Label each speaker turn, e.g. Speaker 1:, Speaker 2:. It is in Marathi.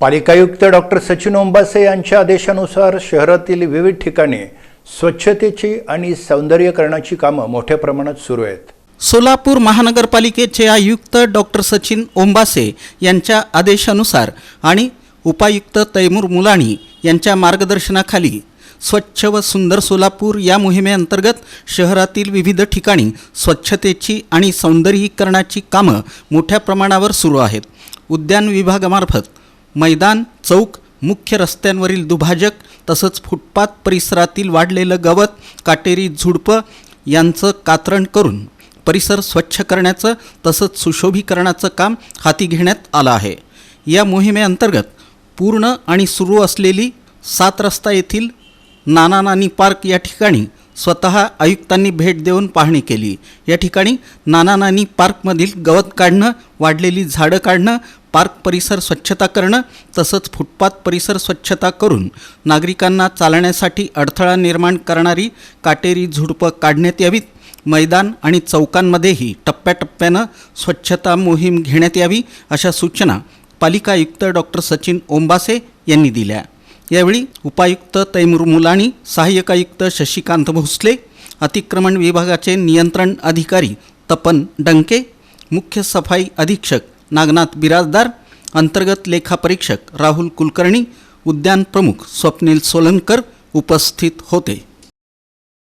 Speaker 1: पालिकायुक्त डॉक्टर सचिन ओंबासे यांच्या आदेशानुसार शहरातील विविध ठिकाणी स्वच्छतेची आणि सौंदर्यकरणाची कामं मोठ्या प्रमाणात सुरू आहेत.
Speaker 2: सोलापूर महानगरपालिकेचे आयुक्त डॉक्टर सचिन ओंबासे यांच्या आदेशानुसार आणि उपायुक्त तैमूर मुलाणी यांच्या मार्गदर्शनाखाली स्वच्छ व सुंदर सोलापूर या मोहिमेअंतर्गत शहरातील विविध ठिकाणी स्वच्छतेची आणि सौंदर्यीकरणाची कामं मोठ्या प्रमाणावर सुरू आहेत. उद्यान विभागामार्फत मैदान चौक मुख्य रस्त्यांवरील दुभाजक तसंच फुटपाथ परिसरातील वाढलेलं गवत काटेरी झुडपं यांचं कातरण करून परिसर स्वच्छ करण्याचं तसंच सुशोभीकरणाचं काम हाती घेण्यात आलं आहे. या मोहिमेअंतर्गत पूर्ण आणि सुरू असलेली सात रस्ता येथील नाना नानी पार्क या ठिकाणी स्वतः आयुक्तांनी भेट देऊन पाहणी केली. या ठिकाणी नाना नानी पार्कमधील गवत काढणं वाढलेली झाडं काढणं पार्क परिसर स्वच्छता करणं तसंच फुटपाथ परिसर स्वच्छता करून नागरिकांना चालण्यासाठी अडथळा निर्माण करणारी काटेरी झुडपं काढण्यात यावीत. मैदान आणि चौकांमध्येही टप्प्याटप्प्यानं स्वच्छता मोहीम घेण्यात यावी अशा सूचना पालिका आयुक्त डॉक्टर सचिन ओंबासे यांनी दिल्या. यावेळी उपायुक्त तैमूर मुलाणी सहाय्यक आयुक्त शशिकांत भोसले अतिक्रमण विभागाचे नियंत्रण अधिकारी तपन डंके मुख्य सफाई अधीक्षक नागनाथ बिराजदार अंतर्गत लेखापरीक्षक राहुल कुलकर्णी उद्यान प्रमुख स्वप्नील सोलनकर उपस्थित होते.